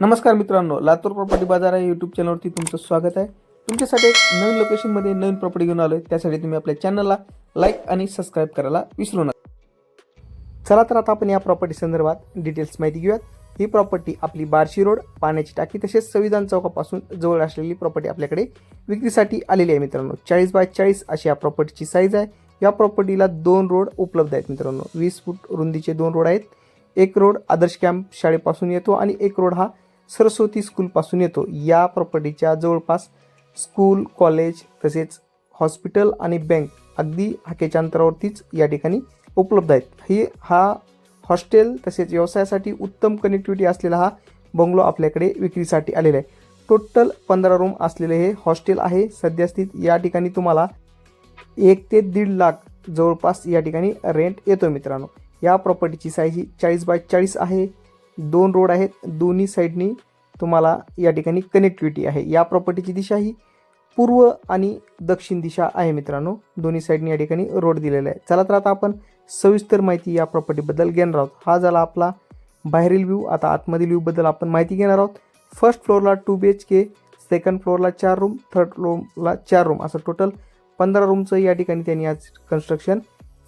नमस्कार मित्रांनो लातूर प्रॉपर्टी बाजार आहे यूट्यूब चॅनलवरती तुमचं स्वागत आहे. तुमच्यासाठी एक नवीन लोकेशनमध्ये नवीन प्रॉपर्टी घेऊन आलो आहे त्यासाठी तुम्ही आपल्या चॅनलला लाईक आणि सबस्क्राईब करायला विसरू नका. चला तर आता आपण या प्रॉपर्टी संदर्भात डिटेल्स माहिती घेऊयात. ही प्रॉपर्टी आपली बार्शी रोड पाण्याची टाकी तसेच संविधान चौकापासून जवळ असलेली प्रॉपर्टी आपल्याकडे विक्रीसाठी आलेली आहे मित्रांनो. चाळीस बाय चाळीस अशी या प्रॉपर्टीची साईज आहे. या प्रॉपर्टीला दोन रोड उपलब्ध आहेत मित्रांनो. वीस फूट रुंदीचे दोन रोड आहेत. एक रोड आदर्श कॅम्प शाळेपासून येतो आणि एक रोड हा सरस्वती स्कूलपासून येतो. या प्रॉपर्टीच्या जवळपास स्कूल कॉलेज तसेच हॉस्पिटल आणि बँक अगदी हाकेच्या अंतरावरतीच या ठिकाणी उपलब्ध आहेत. ही हा हॉस्टेल तसेच व्यवसायासाठी उत्तम कनेक्टिव्हिटी असलेला हा बंगलो आपल्याकडे विक्रीसाठी आलेला आहे. टोटल पंधरा रूम असलेले हे हॉस्टेल आहे. सध्यास्थित या ठिकाणी तुम्हाला एक ते दीड लाख जवळपास या ठिकाणी रेंट येतो मित्रांनो. या प्रॉपर्टीची साईज ही चाळीस बाय चाळीस आहे. दोन रोड आहेत. दोन्ही साईडनी तुम्हाला या ठिकाणी कनेक्टिव्हिटी आहे. या प्रॉपर्टीची दिशा ही पूर्व आणि दक्षिण दिशा आहे मित्रांनो. दोन्ही साईडनी या ठिकाणी रोड दिलेला आहे. चला तर आता आपण सविस्तर माहिती या प्रॉपर्टीबद्दल घेणार आहोत. हा झाला आपला बाहेरील व्ह्यू आता आतमधील व्ह्यूबद्दल आपण माहिती घेणार आहोत. फर्स्ट फ्लोअरला two B H K second फ्लोअरला चार रूम थर्ड फ्लोअरला चार रूम असं टोटल पंधरा रूमचं या ठिकाणी त्यांनी आज कन्स्ट्रक्शन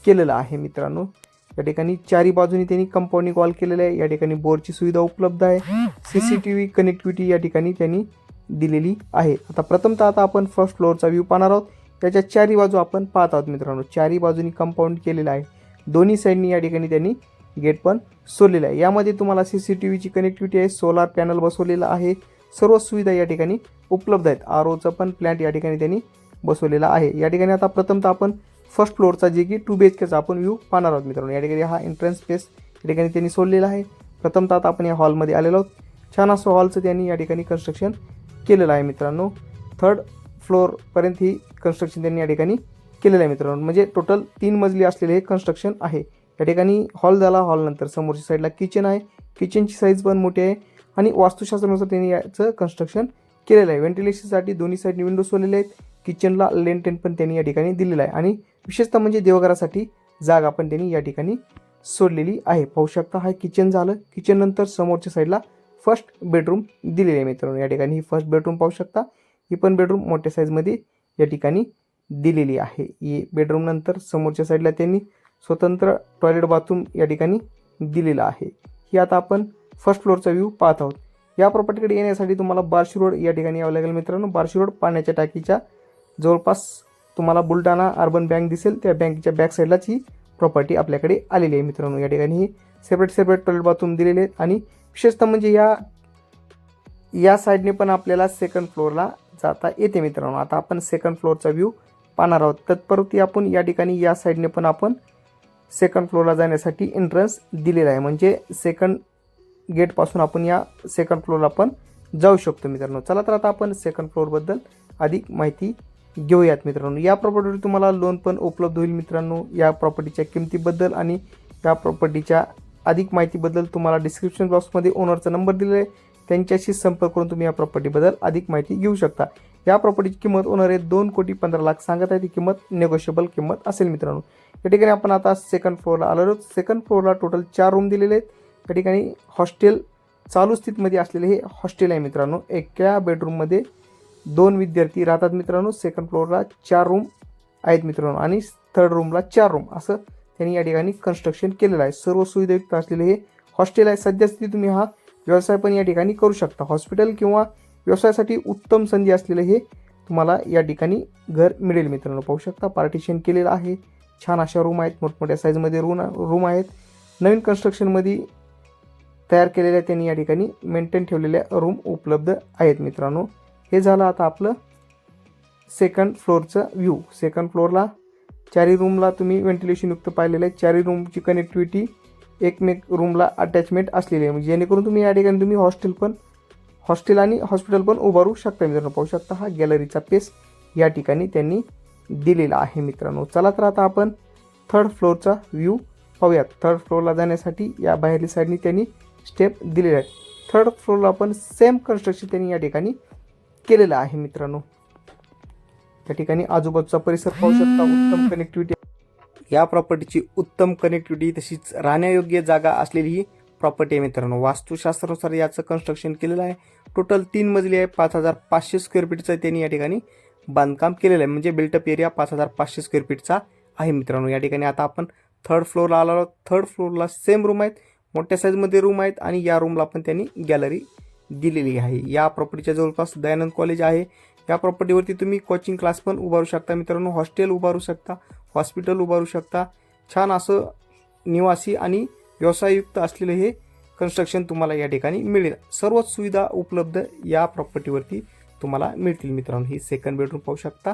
केलेलं आहे मित्रांनो. या ठिकाणी चारी बाजूनी त्यांनी कंपाऊंडिंग वॉल केलेलं आहे. या ठिकाणी बोरची सुविधा उपलब्ध आहे. C C T V connectivity या ठिकाणी त्यांनी दिलेली आहे. आता प्रथमतः आता आपण फर्स्ट फ्लोअरचा व्ह्यू पाहणार आहोत. त्याच्या चारी बाजू आपण पाहत आहोत मित्रांनो. चारी बाजूनी कंपाऊंड केलेलं आहे. दोन्ही साईडनी या ठिकाणी त्यांनी गेट पण सोडलेलं आहे. यामध्ये तुम्हाला सी सी टी व्हीची कनेक्टिव्हिटी आहे. सोलार पॅनल बसवलेला आहे. सर्व सुविधा या ठिकाणी उपलब्ध आहेत. आर ओचं पण प्लॅन्ट या ठिकाणी त्यांनी बसवलेला आहे. या ठिकाणी आता प्रथमतः आपण फर्स्ट फ्लोअरचा जे की टू बी एच केचा आपण व्ह्यू पाहणार आहोत मित्रांनो. या ठिकाणी हा एंट्रन्स स्पेस या ठिकाणी त्यांनी सोडलेला आहे. प्रथमतः आता आपण या हॉलमध्ये आलेलो आहोत. छान असं हॉलचं त्यांनी या ठिकाणी कन्स्ट्रक्शन केलेलं आहे मित्रांनो. थर्ड फ्लोअरपर्यंत ही कन्स्ट्रक्शन त्यांनी या ठिकाणी केलेलं आहे मित्रांनो. म्हणजे टोटल तीन मजली असलेले हे कन्स्ट्रक्शन आहे. या ठिकाणी हॉल झाला हॉलनंतर समोरच्या साईडला किचन आहे. किचनची साईज पण मोठी आहे आणि वास्तुशास्त्रानुसार त्यांनी याचं कन्स्ट्रक्शन केलेलं आहे. व्हेंटिलेशनसाठी दोन्ही साईडने विंडो सोडलेले आहेत. किचनला लेंटेन पण त्यांनी या ठिकाणी दिलेलं आहे. आणि विशेषतः म्हणजे देवघरासाठी जागा पण त्यांनी या ठिकाणी सोडलेली आहे. पाहू शकता हा किचन झालं. किचन नंतर समोरच्या साईडला फर्स्ट बेडरूम दिलेली आहे मित्रांनो. या ठिकाणी ही फर्स्ट बेडरूम पाहू शकता. ही पण बेडरूम मोठ्या साईजमध्ये या ठिकाणी दिलेली आहे. ही बेडरूम नंतर समोरच्या साईडला त्यांनी स्वतंत्र टॉयलेट बाथरूम या ठिकाणी दिलेलं आहे. ही आता आपण फर्स्ट फ्लोअरचा व्ह्यू पाहत आहोत. या प्रॉपर्टीकडे येण्यासाठी तुम्हाला बार्शी रोड या ठिकाणी यावं लागेल मित्रांनो. बार्शी रोड पाण्याच्या टाकीच्या जवळपास तुम्हाला बुलढाणा अर्बन बँक दिसेल त्या बँकेच्या बॅक साईडलाच ही प्रॉपर्टी आपल्याकडे आलेली आहे मित्रांनो. या ठिकाणी ही सेपरेट सेपरेट टॉयलेट बाथरूम दिलेले आहेत. आणि विशेषतः म्हणजे या या साईडने पण आपल्याला सेकंड फ्लोअरला जाता येते मित्रांनो. आता आपण सेकंड फ्लोअरचा व्ह्यू पाहणार आहोत. तत्परती आपण या ठिकाणी या साईडने पण आपण सेकंड फ्लोअरला जाण्यासाठी एंट्रन्स दिलेला आहे. म्हणजे सेकंड गेटपासून आपण या सेकंड फ्लोअरला पण जाऊ शकतो मित्रांनो. चला तर आता आपण सेकंड फ्लोअरबद्दल अधिक माहिती घेऊयात मित्रांनो. या प्रॉपर्टीवर तुम्हाला लोन पण उपलब्ध होईल मित्रांनो. या प्रॉपर्टीच्या किमतीबद्दल आणि या प्रॉपर्टीच्या अधिक माहितीबद्दल तुम्हाला डिस्क्रिप्शन बॉक्समध्ये ओनरचा नंबर दिलेला आहे. त्यांच्याशी संपर्क करून तुम्ही या प्रॉपर्टीबद्दल अधिक माहिती घेऊ शकता. या प्रॉपर्टीची किंमत ओनर आहे दोन कोटी पंधरा लाख सांगत आहे. ती किंमत नेगोशिएबल किंमत असेल मित्रांनो. या ठिकाणी आपण आता सेकंड फ्लोअरला आलो आहोत. सेकंड फ्लोअरला टोटल चार रूम दिलेले आहेत. या ठिकाणी हॉस्टेल चालू स्थितीमध्ये असलेले हे हॉस्टेल आहे मित्रांनो. एका बेडरूममध्ये दोन विद्यार्थी राहतात मित्रांनो. सेकंड फ्लोअरला चार रूम आहेत मित्रांनो. आणि थर्ड रूमला चार रूम असं त्यांनी या ठिकाणी कन्स्ट्रक्शन केलेलं आहे. सर्व सुविधायुक्त असलेले हे हॉस्टेल आहे. सध्यास्थिती तुम्ही हा व्यवसाय पण या ठिकाणी करू शकता. हॉस्पिटल किंवा व्यवसायासाठी उत्तम संधी असलेले हे तुम्हाला या ठिकाणी घर मिळेल मित्रांनो. पाहू शकता पार्टिशन केलेलं आहे. छान अशा रूम आहेत. मोठमोठ्या साईजमध्ये रूम रूम आहेत. नवीन कन्स्ट्रक्शनमध्ये तयार केलेल्या त्यांनी या ठिकाणी मेंटेन ठेवलेल्या रूम उपलब्ध आहेत मित्रांनो. हे झालं आता आपलं सेकंड फ्लोअरचं व्ह्यू सेकंड फ्लोअरला चारी रूमला तुम्ही व्हेंटिलेशनयुक्त पाहिलेलं आहे. चारी रूमची कनेक्टिव्हिटी एकमेक रूमला अटॅचमेंट असलेली आहे. म्हणजे जेणेकरून तुम्ही या ठिकाणी तुम्ही हॉस्टेल पण हॉस्टेल आणि हॉस्पिटल पण उभारू शकता मित्रांनो. पाहू शकता हा गॅलरीचा पेस या ठिकाणी त्यांनी दिलेला आहे मित्रांनो. चला तर आता आपण थर्ड फ्लोअरचा व्ह्यू पाहूयात. थर्ड फ्लोअरला जाण्यासाठी या बाहेरली साईडनी त्यांनी स्टेप दिलेले आहेत थर्ड फ्लोअरला पण सेम कन्स्ट्रक्शन त्यांनी या ठिकाणी केलेलं आहे मित्रांनो. त्या ठिकाणी आजूबाजूचा परिसर पाहू शकता उत्तम कनेक्टिव्हिटी या प्रॉपर्टीची उत्तम कनेक्टिव्हिटी तशीच राहण्यायोग्य जागा असलेली ही प्रॉपर्टी आहे मित्रांनो. वास्तुशास्त्रानुसार याचं कन्स्ट्रक्शन केलेलं आहे. टोटल तीन मजली आहे पाच हजार पाचशे स्क्वेअर फीटचं त्यांनी या ठिकाणी बांधकाम केलेलं आहे. म्हणजे बिल्टअप एरिया पाच हजार पाचशे स्क्वेअर फीटचा आहे मित्रांनो. या ठिकाणी आता आपण थर्ड फ्लोअरला आलो थर्ड फ्लोअरला सेम रूम आहेत. मोठ्या साईजमध्ये रूम आहेत आणि या रूमला पण त्यांनी गॅलरी दिलेली आहे. या प्रॉपर्टीच्या जवळपास दयानंद कॉलेज आहे. या प्रॉपर्टीवरती तुम्ही कोचिंग क्लास पण उभारू शकता. मित्रांनो हॉस्टेल उभारू शकता. हॉस्पिटल उभारू शकता. छान असं निवासी आणि व्यवसाययुक्त असलेलं हे कन्स्ट्रक्शन तुम्हाला या ठिकाणी मिळेल. सर्वच सुविधा उपलब्ध या प्रॉपर्टीवरती तुम्हाला मिळतील मित्रांनो. ही सेकंड बेडरूम पाहू शकता.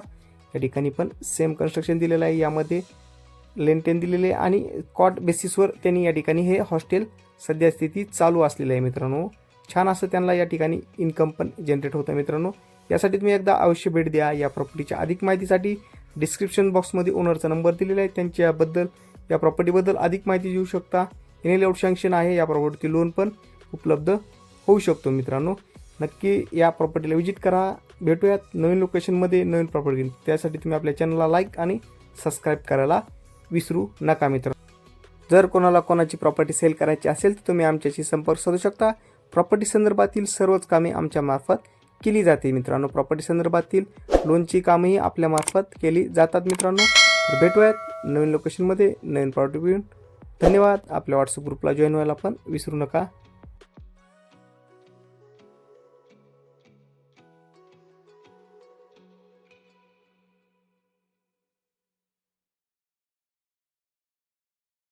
या ठिकाणी पण सेम कन्स्ट्रक्शन दिलेलं आहे. यामध्ये लेंटेन दिलेले आहे आणि कॉट बेसिसवर त्यांनी या ठिकाणी हे हॉस्टेल सध्या स्थिती चालू असलेलं आहे मित्रांनो. छान असं त्यांना या ठिकाणी इन्कम पण जनरेट होतं मित्रांनो. यासाठी तुम्ही एकदा अवश्य भेट द्या या प्रॉपर्टीच्या अधिक माहितीसाठी. डिस्क्रिप्शन बॉक्समध्ये ओनरचा नंबर दिलेला आहे त्यांच्याबद्दल या प्रॉपर्टीबद्दल अधिक माहिती घेऊ शकता. एन आउट सँक्शन आहे या प्रॉपर्टी लोन पण उपलब्ध होऊ शकतो मित्रांनो. नक्की या प्रॉपर्टीला व्हिजिट करा. भेटूयात नवीन लोकेशनमध्ये नवीन प्रॉपर्टी त्यासाठी तुम्ही आपल्या चॅनलला लाईक आणि सबस्क्राईब करायला विसरू नका मित्र जर कोणाला कोणाची प्रॉपर्टी सेल करायची असेल तर तुम्ही आमच्याशी संपर्क साधू शकता. प्रॉपर्टी संदर्भातील सर्वच कामे आमच्या मार्फत केली जाते मित्रांनो. प्रॉपर्टी संदर्भातील लोनची कामंही आपल्या मार्फत केली जातात मित्रांनो. भेटूयात नवीन लोकेशनमध्ये नवीन प्रॉपर्टी घेऊन धन्यवाद. आपल्या व्हॉट्सअप ग्रुपला जॉईन व्हायला पण विसरू नका.